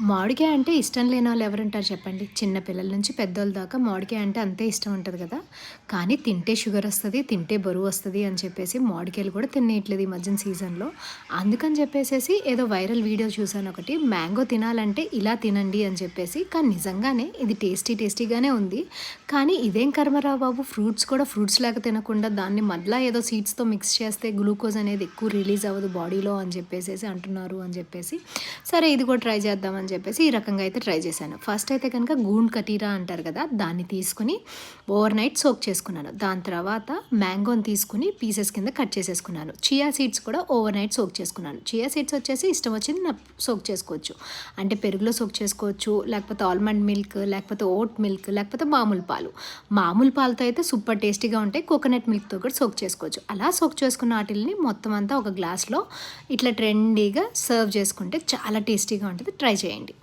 మామిడికాయ అంటే ఇష్టం లేని వాళ్ళు ఎవరుంటారు చెప్పండి? చిన్న పిల్లల నుంచి పెద్దోళ్ళ దాకా మామిడికాయ అంటే అంతే ఇష్టం ఉంటుంది కదా? కానీ తింటే షుగర్ వస్తుంది తింటే బరువు వస్తుంది అని చెప్పేసి మామిడికాయలు కూడా తినేయట్లేదు ఈ మధ్యన సీజన్లో. అందుకని చెప్పేసేసి ఏదో వైరల్ వీడియో చూసాను ఒకటి మ్యాంగో తినాలంటే ఇలా తినండి అని చెప్పేసి. కానీ నిజంగానే ఇది టేస్టీ టేస్టీగానే ఉంది. కానీ ఇదేం కర్మరా బాబు? ఫ్రూట్స్ కూడా ఫ్రూట్స్ లాగా తినకుండా దాన్ని మళ్ళీ ఏదో సీడ్స్తో మిక్స్ చేస్తే గ్లూకోజ్ అనేది ఎక్కువ రిలీజ్ అవ్వదు బాడీలో అని చెప్పేసి అంటున్నారు అని చెప్పేసి. సరే ఇది కూడా ట్రై చేద్దామని అని చెప్పేసి ఈ రకంగా అయితే ట్రై చేశాను. ఫస్ట్ అయితే కనుక గూండ్ కటీరా అంటారు కదా దాన్ని తీసుకుని ఓవర్ నైట్ సోక్ చేసుకున్నాను. దాని తర్వాత మ్యాంగోని తీసుకుని పీసెస్ కింద కట్ చేసేసుకున్నాను. చియా సీడ్స్ కూడా ఓవర్ నైట్ సోక్ చేసుకున్నాను. చియా సీడ్స్ వచ్చేసి ఇష్టం వచ్చింది నా సోక్ చేసుకోవచ్చు. అంటే పెరుగులో సోక్ చేసుకోవచ్చు లేకపోతే ఆల్మండ్ మిల్క్ లేకపోతే ఓట్ మిల్క్ లేకపోతే మామూలు పాలు. మామూలు పాలతో అయితే సూపర్ టేస్టీగా ఉంటాయి కోకోనట్ మిల్క్తో కూడా సోక్ చేసుకోవచ్చు. అలా సోక్ చేసుకున్న వాటిల్ని మొత్తం అంతా ఒక గ్లాస్లో ఇట్లా ట్రెండీగా సర్వ్ చేసుకుంటే చాలా టేస్టీగా ఉంటుంది. ట్రై చేయండి. చేయండి